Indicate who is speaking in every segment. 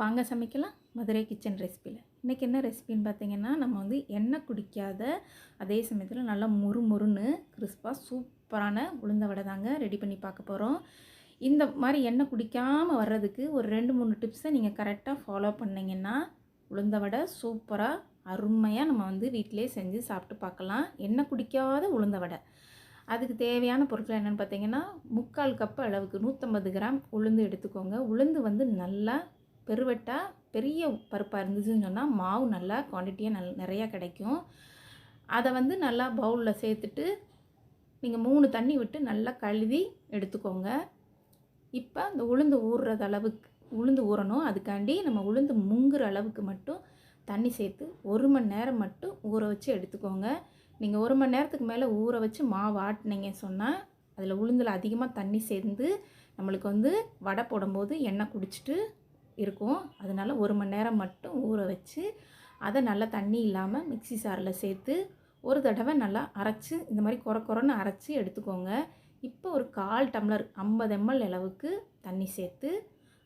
Speaker 1: வாங்க சமைக்கலாம். மதுரை கிச்சன் ரெசிபியில் இன்றைக்கி என்ன ரெசிபின்னு பார்த்தீங்கன்னா நம்ம வந்து எண்ணெய் குடிக்காத அதே சமயத்தில் நல்லா முறு முறுன்னு கிறிஸ்பாக சூப்பரான உளுந்த வடை தாங்க ரெடி பண்ணி பார்க்க போகிறோம் இந்த மாதிரி எண்ணெய் குடிக்காமல் வர்றதுக்கு ஒரு ரெண்டு மூணு டிப்ஸை நீங்கள் கரெக்டாக ஃபாலோ பண்ணிங்கன்னா உளுந்த வடை சூப்பராக அருமையாக நம்ம வந்து வீட்டிலே செஞ்சு சாப்பிட்டு பார்க்கலாம் எண்ணெய் குடிக்காத உளுந்த வடை. அதுக்கு தேவையான பொருட்கள் என்னென்னு பார்த்தீங்கன்னா முக்கால் கப்பு அளவுக்கு நூற்றம்பது கிராம் உளுந்து எடுத்துக்கோங்க. உளுந்து வந்து நல்லா பெருவெட்டா பெரிய பருப்பாக இருந்துச்சுன்னு சொன்னால் மாவு நல்லா குவான்டிட்டியாக நல் நிறையா கிடைக்கும். அதை வந்து நல்லா பவுலில் சேர்த்துட்டு நீங்கள் மூணு தண்ணி விட்டு நல்லா கழுவி எடுத்துக்கோங்க. இப்போ அந்த உளுந்து ஊறுறது அளவுக்கு உளுந்து ஊறணும். அதுக்காண்டி நம்ம உளுந்து முங்குற அளவுக்கு மட்டும் தண்ணி சேர்த்து ஒரு மணி நேரம் மட்டும் ஊற வச்சு எடுத்துக்கோங்க. நீங்கள் ஒரு மணி நேரத்துக்கு மேலே ஊற வச்சு மாவு ஆட்டினீங்க சொன்னால் அதில் உளுந்தில் அதிகமாக தண்ணி சேர்ந்து நம்மளுக்கு வந்து வடை போடும்போது எண்ணெய் குடிச்சிட்டு இருக்கும். அதனால் ஒரு மணி நேரம் மட்டும் ஊற வச்சு அதை நல்லா தண்ணி இல்லாமல் மிக்சி சாரில் சேர்த்து ஒரு தடவை நல்லா அரைச்சி இந்த மாதிரி குறை குறைன்னு அரைச்சி எடுத்துக்கோங்க. இப்போ ஒரு கால் டம்ளர் ஐம்பது எம்எல் அளவுக்கு தண்ணி சேர்த்து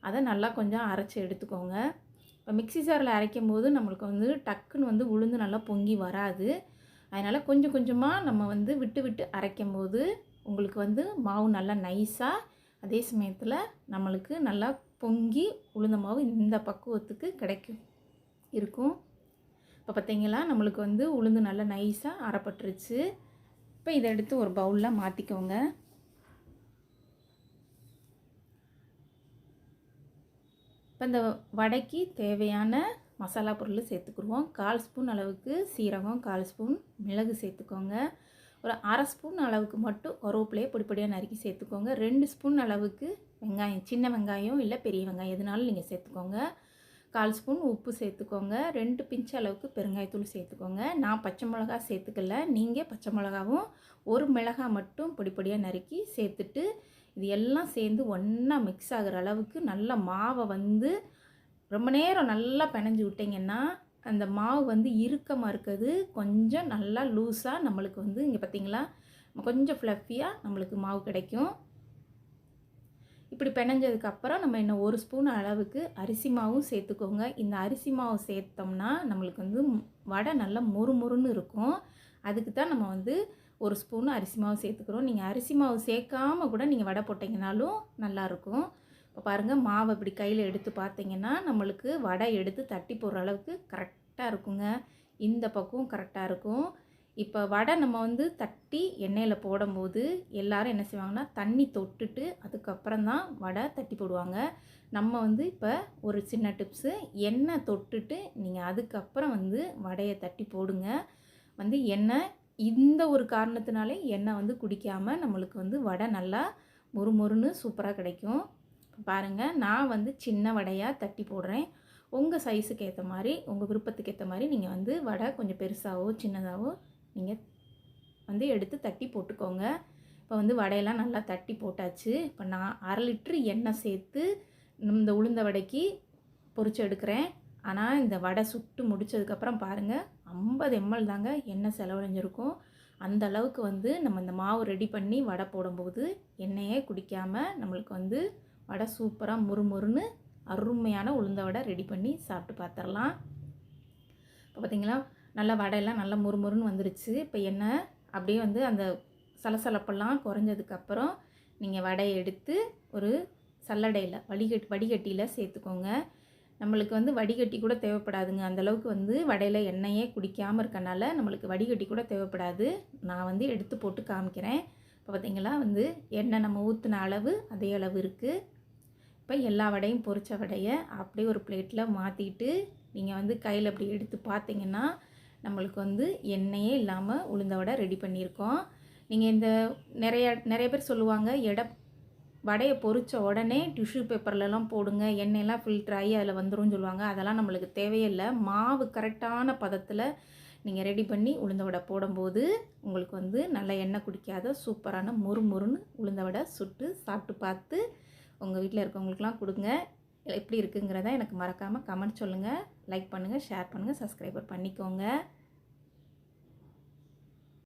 Speaker 1: அதை நல்லா கொஞ்சம் அரைச்சி எடுத்துக்கோங்க. இப்போ மிக்சி சாரில் அரைக்கும் போது நம்மளுக்கு வந்து டக்குன்னு வந்து உளுந்து நல்லா பொங்கி வராது. அதனால் கொஞ்சம் கொஞ்சமாக நம்ம வந்து விட்டு விட்டு அரைக்கும் போது உங்களுக்கு வந்து மாவு நல்லா நைஸாக அதே சமயத்தில் நம்மளுக்கு நல்லா பொங்கி உளுந்த மாவு இந்த பக்குவத்துக்கு கிடைக்கும். இருக்கும். இப்போ பார்த்தீங்களா நம்மளுக்கு வந்து உளுந்து நல்லா நைஸாக அரைப்பட்டுருச்சு. இப்போ இதை எடுத்து ஒரு பவுலில் மாற்றிக்கோங்க இப்போ இந்த வடைக்கு தேவையான மசாலா பொருள் சேர்த்துக்குருவோம். கால் ஸ்பூன் அளவுக்கு சீரகம் கால் ஸ்பூன் மிளகு சேர்த்துக்கோங்க. ஒரு அரை ஸ்பூன் அளவுக்கு மட்டும் கருவேப்பிலையை பொடிப்படியாக நறுக்கி சேர்த்துக்கோங்க. ரெண்டு ஸ்பூன் அளவுக்கு வெங்காயம் சின்ன வெங்காயம் இல்லை பெரிய வெங்காயம் எதுனாலும் நீங்கள் சேர்த்துக்கோங்க. கால் ஸ்பூன் உப்பு சேர்த்துக்கோங்க. ரெண்டு பிஞ்சு அளவுக்கு பெருங்காயத்தூள் சேர்த்துக்கோங்க. நான் பச்சை மிளகா சேர்த்துக்கல. நீங்கள் பச்சை மிளகாவும் ஒரு மிளகா மட்டும் பொடி பொடியாக நறுக்கி சேர்த்துட்டு இது எல்லாம் சேர்ந்து ஒன்றா மிக்ஸ் ஆகிற அளவுக்கு நல்ல மாவை வந்து ரொம்ப நேரம் நல்லா பிணைஞ்சு விட்டிங்கன்னா அந்த மாவு வந்து இறுக்கமாக இருக்குது கொஞ்சம் நல்லா லூஸாக நம்மளுக்கு வந்து இங்கே பார்த்திங்களா கொஞ்சம் ஃப்ளஃபியாக நம்மளுக்கு மாவு கிடைக்கும். இப்படி பிணைஞ்சதுக்கப்புறம் நம்ம இன்னும் ஒரு ஸ்பூன் அளவுக்கு அரிசி மாவும் சேர்த்துக்கோங்க. இந்த அரிசி மாவு சேர்த்தோம்னா நம்மளுக்கு வந்து வடை நல்லா மொறு மொறுன்னு இருக்கும். அதுக்கு தான் நம்ம வந்து ஒரு ஸ்பூன் அரிசி மாவு சேர்த்துக்கிறோம். நீங்கள் அரிசி மாவு சேர்க்காமல் கூட நீங்கள் வடை போட்டிங்கனாலும் நல்லாயிருக்கும் இப்போ பாருங்கள் மாவை இப்படி கையில் எடுத்து பார்த்தீங்கன்னா நம்மளுக்கு வடை எடுத்து தட்டி போடுற அளவுக்கு கரெக்டாக இருக்குங்க. இந்த பக்கம் கரெக்டாக இருக்கும். இப்போ வடை நம்ம வந்து தட்டி எண்ணெயில் போடும்போது எல்லோரும் என்ன செய்வாங்கன்னா தண்ணி தொட்டுட்டு அதுக்கப்புறம் தான் வடை தட்டி போடுவாங்க. நம்ம வந்து இப்போ ஒரு சின்ன டிப்ஸு எண்ணெய் தொட்டுட்டு நீங்கள் அதுக்கப்புறம் வந்து வடையை தட்டி போடுங்க. வந்து எண்ணெய் இந்த ஒரு காரணத்தினாலே எண்ணெய் வந்து குடிக்காமல் நம்மளுக்கு வந்து வடை நல்லா மொறு மொறுன்னு சூப்பராக கிடைக்கும். பாருங்கள் நான் வந்து சின்ன வடையாக தட்டி போடுறேன். உங்கள் சைஸுக்கு ஏற்ற மாதிரி உங்கள் விருப்பத்துக்கு ஏற்ற மாதிரி நீங்கள் வந்து வடை கொஞ்சம் பெருசாகவோ சின்னதாகவோ நீங்கள் வந்து எடுத்து தட்டி போட்டுக்கோங்க. இப்போ வந்து வடையெல்லாம் நல்லா தட்டி போட்டாச்சு. இப்போ நான் அரை லிட்ரு எண்ணெய் சேர்த்து இந்த உளுந்த வடைக்கு பொறிச்சு எடுக்கிறேன். ஆனால் இந்த வடை சுட்டு முடித்ததுக்கப்புறம் பாருங்கள் ஐம்பது எம்எல் தாங்க எண்ணெய் செலவழிஞ்சிருக்கும். அந்த அளவுக்கு வந்து நம்ம இந்த மாவு ரெடி பண்ணி வடை போடும்போது எண்ணெயே குடிக்காமல் நம்மளுக்கு வந்து வடை சூப்பராக முறுமுறுன்னு அருமையான உளுந்த வடை ரெடி பண்ணி சாப்பிட்டு பார்த்துடலாம் இப்போ பார்த்திங்களா நல்லா வடையெல்லாம் நல்லா முறுமுறுன்னு வந்துருச்சு. இப்போ எண்ணெய் அப்படியே வந்து அந்த சலசலப்பெல்லாம் குறைஞ்சதுக்கப்புறம் நீங்கள் வடையை எடுத்து ஒரு சல்லடையில் வடிகட் வடிகட்டியில் சேர்த்துக்கோங்க. நம்மளுக்கு வந்து வடிகட்டி கூட தேவைப்படாதுங்க. அந்தளவுக்கு வந்து வடையில் எண்ணெயே குடிக்காமல் இருக்கனால நம்மளுக்கு வடிகட்டி கூட தேவைப்படாது. நான் வந்து எடுத்து போட்டு காமிக்கிறேன். இப்போ பார்த்திங்களா வந்து எண்ணெய் நம்ம ஊற்றின அளவு அதே அளவு இருக்குது இப்போ எல்லா வடையும் பொரித்த வடையை அப்படியே ஒரு பிளேட்டில் மாற்றிட்டு நீங்கள் வந்து கையில் அப்படி எடுத்து பார்த்தீங்கன்னா நம்மளுக்கு வந்து எண்ணெயே இல்லாமல் உளுந்த வடை ரெடி பண்ணியிருக்கோம். நீங்கள் இந்த நிறைய நிறைய பேர் சொல்லுவாங்க எடை வடையை பொரித்த உடனே டிஷ்யூ பேப்பர்லலாம் போடுங்க எண்ணெயெல்லாம் ஃபில்டர் ஆகி அதில் வந்துடும் சொல்லுவாங்க. அதெல்லாம் நம்மளுக்கு தேவையில்லை. மாவு கரெக்டான பதத்தில் நீங்கள் ரெடி பண்ணி உளுந்த வடை போடும்போது உங்களுக்கு வந்து நல்ல எண்ணெய் குடிக்காத சூப்பரான மொறு மொறுன்னு உளுந்த வடை சுட்டு சாப்பிட்டு பார்த்து உங்கள் வீட்டில் இருக்கவங்களுக்குலாம் கொடுங்க. எப்படி இருக்குங்கிறத எனக்கு மறக்காமல் கமெண்ட் சொல்லுங்கள் லைக் பண்ணுங்கள் ஷேர் பண்ணுங்கள் சப்ஸ்கிரைபர் பண்ணிக்கோங்க.